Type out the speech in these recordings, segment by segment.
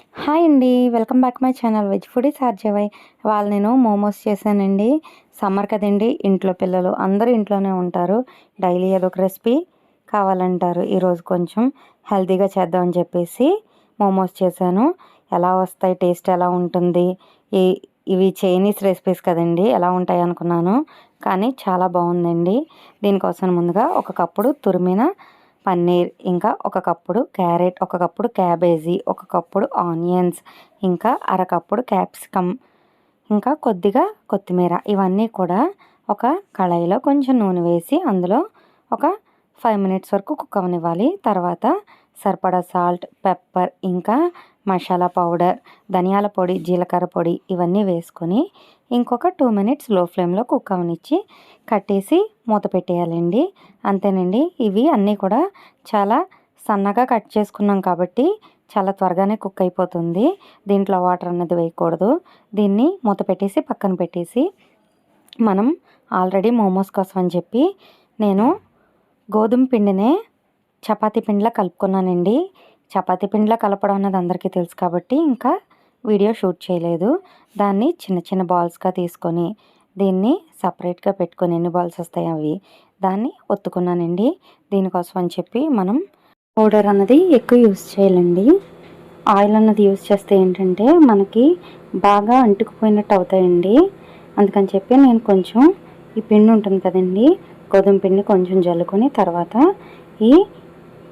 Hi అండి welcome back my channel veg foodie సార్జవై వాళ్ళు నేను మోమోస్ చేశానండి. సమ్మర్ కదండి ఇంట్లో పిల్లలు అందరూ ఇంట్లోనే ఉంటారు. డైలీ ఏదో ఒక రెసిపీ కావాలంటారు. ఈరోజు కొంచెం హెల్తీగా చేద్దామని చెప్పేసి మోమోస్ చేశాను. ఎలా వస్తాయి టేస్ట్ ఎలా ఉంటుంది? ఈ ఇవి చైనీస్ రెసిపీస్ కదండి ఎలా ఉంటాయి అనుకున్నాను. కానీ చాలా బాగుందండి. దీనికోసం ముందుగా ఒక కప్పుడు తురిమిన పన్నీర్ ఇంకా ఒక కప్పుడు క్యారెట్ ఒక కప్పుడు క్యాబేజీ ఒక కప్పుడు ఆనియన్స్ ఇంకా అరకప్పుడు క్యాప్సికమ్ ఇంకా కొద్దిగా కొత్తిమీర. ఇవన్నీ కూడా ఒక కళాయిలో కొంచెం నూనె వేసి అందులో ఒక ఫైవ్ మినిట్స్ వరకు కుక్ అవనివ్వాలి తర్వాత సరిపడా సాల్ట్ పెప్పర్ ఇంకా మసాలా పౌడర్ ధనియాల పొడి జీలకర్ర పొడి ఇవన్నీ వేసుకొని ఇంకొక టూ మినిట్స్లో ఫ్లేమ్లో కుక్ అవనిచ్చి కట్టేసి మూత పెట్టేయాలండి. అంతేనండి ఇవి అన్నీ కూడా చాలా సన్నగా కట్ చేసుకున్నాం కాబట్టి చాలా త్వరగానే కుక్ అయిపోతుంది. దీంట్లో వాటర్ అన్నది వేయకూడదు. దీన్ని మూత పెట్టేసి పక్కన పెట్టేసి మనం ఆల్రెడీ మోమోస్ కోసం అని చెప్పి నేను గోధుమ పిండినే చపాతీ పిండిలా కలుపుకున్నానండి. చపాతీ పిండిలా కలపడం అన్నది అందరికీ తెలుసు కాబట్టి ఇంకా వీడియో షూట్ చేయలేదు. దాన్ని చిన్న చిన్న బాల్స్గా తీసుకొని దీన్ని సపరేట్గా పెట్టుకొని ఎన్ని బాల్స్ వస్తాయి అవి దాన్ని ఒత్తుకున్నానండి. దీనికోసం అని చెప్పి మనం పౌడర్ అన్నది ఎక్కువ యూస్ చేయాలండి. ఆయిల్ అన్నది యూస్ చేస్తే ఏంటంటే మనకి బాగా అంటుకుపోయినట్టు అవుతాయండి. అందుకని చెప్పి నేను కొంచెం ఈ పిండి ఉంటుంది కదండి గోధుమ పిండి కొంచెం జల్లుకొని తర్వాత ఈ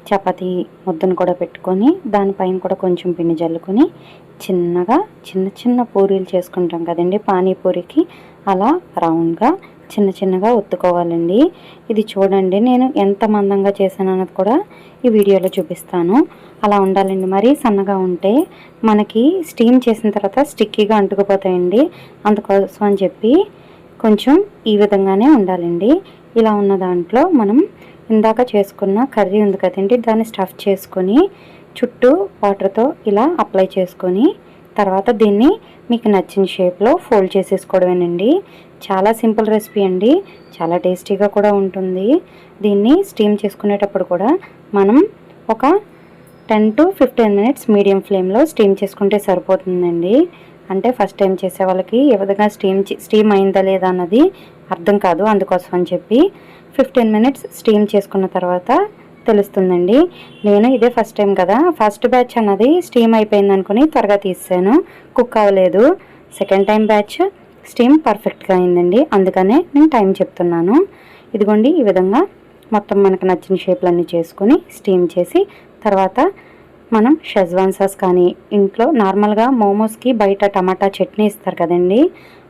చపాతీ ముద్దను కూడా పెట్టుకొని దానిపైన కూడా కొంచెం పిండి జల్లుకొని చిన్నగా చిన్న చిన్న పూరీలు చేసుకుంటాం కదండి పానీపూరికి. అలా రౌండ్గా చిన్న చిన్నగా ఒత్తుకోవాలండి. ఇది చూడండి నేను ఎంత మందంగా చేశాను అన్నది కూడా ఈ వీడియోలో చూపిస్తాను. అలా ఉండాలండి. మరీ సన్నగా ఉంటే మనకి స్టీమ్ చేసిన తర్వాత స్టిక్కీగా అంటుకుపోతాయండి. అందుకోసం అని చెప్పి కొంచెం ఈ విధంగానే ఉండాలండి. ఇలా ఉన్న దాంట్లో మనం ఇందాక చేసుకున్న కర్రీ ఉంది కదండి దాన్ని స్టఫ్ చేసుకొని చుట్టూ వాటర్తో ఇలా అప్లై చేసుకొని తర్వాత దీన్ని మీకు నచ్చిన షేప్లో ఫోల్డ్ చేసేసుకోవడమేనండి. చాలా సింపుల్ రెసిపీ అండి చాలా టేస్టీగా కూడా ఉంటుంది. దీన్ని స్టీమ్ చేసుకునేటప్పుడు కూడా మనం ఒక ten to fifteen minutes medium ఫ్లేమ్లో స్టీమ్ చేసుకుంటే సరిపోతుందండి. అంటే ఫస్ట్ టైం చేసే వాళ్ళకి ఏ విధంగా స్టీమ్ స్టీమ్ అయిందా లేదా అన్నది అర్థం కాదు అందుకోసం అని చెప్పి ఫిఫ్టీన్ మినిట్స్ స్టీమ్ చేసుకున్న తర్వాత తెలుస్తుందండి. నేను ఇదే ఫస్ట్ టైం కదా. ఫస్ట్ బ్యాచ్ అన్నది స్టీమ్ అయిపోయింది అనుకుని త్వరగా తీసాను కుక్ అవ్వలేదు. సెకండ్ టైం బ్యాచ్ స్టీమ్ పర్ఫెక్ట్గా అయిందండి. అందుకనే నేను టైం చెప్తున్నాను. ఇదిగోండి ఈ విధంగా మొత్తం మనకు నచ్చిన షేప్లన్నీ చేసుకుని స్టీమ్ చేసి తర్వాత మనం షెజ్వాన్ సాస్ కానీ ఇంట్లో నార్మల్గా మోమోస్కి బయట టమాటా చట్నీ ఇస్తారు కదండి.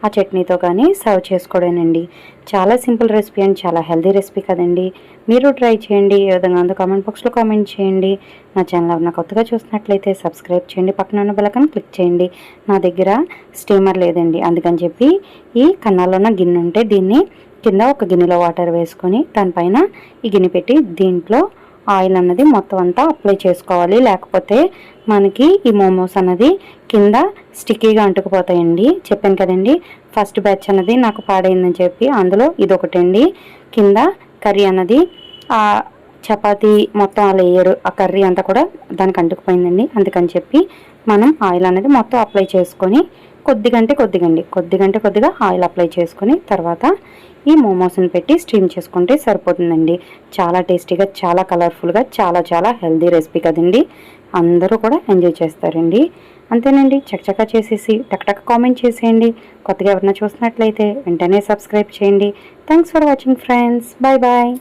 ఆ చట్నీతో కానీ సర్వ్ చేసుకోవడేనండి చాలా సింపుల్ రెసిపీ అండ్ చాలా హెల్దీ రెసిపీ కదండి. మీరు ట్రై చేయండి. ఏ విధంగా ఉందో కామెంట్ బాక్స్లో కామెంట్ చేయండి. నా ఛానల్ ఎవరైనా కొత్తగా చూసినట్లయితే సబ్స్క్రైబ్ చేయండి. పక్కన ఉన్న బెలకన్ క్లిక్ చేయండి. నా దగ్గర స్టీమర్ లేదండి. అందుకని చెప్పి ఈ కన్నాల్లో ఉన్న గిన్నె ఉంటే దీన్ని కింద ఒక గిన్నెలో వాటర్ వేసుకొని దానిపైన ఈ గిన్నె పెట్టి దీంట్లో ఆయిల్ అన్నది మొత్తం అంతా అప్లై చేసుకోవాలి. లేకపోతే మనకి ఈ మోమోస్ అన్నది కింద స్టిక్కీగా అంటుకుపోతాయండి. చెప్పాను కదండి ఫస్ట్ బ్యాచ్ అన్నది నాకు పాడైందని చెప్పి అందులో ఇది ఒకటండి కింద కర్రీ అన్నది ఆ చపాతీ మొత్తం ఆ లేయర్ ఆ కర్రీ అంతా కూడా దానికి అంటుకుపోయిందండి. అందుకని చెప్పి మనం ఆయిల్ అనేది మొత్తం అప్లై చేసుకొని కొద్దిగంటే కొద్దిగండి. కొద్దిగంటే కొద్దిగా ఆయిల్ అప్లై చేసుకుని తర్వాత ఈ మోమోస్ని పెట్టి స్టీమ్ చేసుకుంటే సరిపోతుందండి. చాలా టేస్టీగా చాలా కలర్ఫుల్గా చాలా చాలా హెల్దీ రెసిపీ కదండి. అందరూ కూడా ఎంజాయ్ చేస్తారండి. అంతేనండి. చక్కచక్క చేసేసి టక్ కామెంట్ చేసేయండి. కొత్తగా ఎవరైనా చూసినట్లయితే వెంటనే సబ్స్క్రైబ్ చేయండి. Thanks for watching friends. Bye bye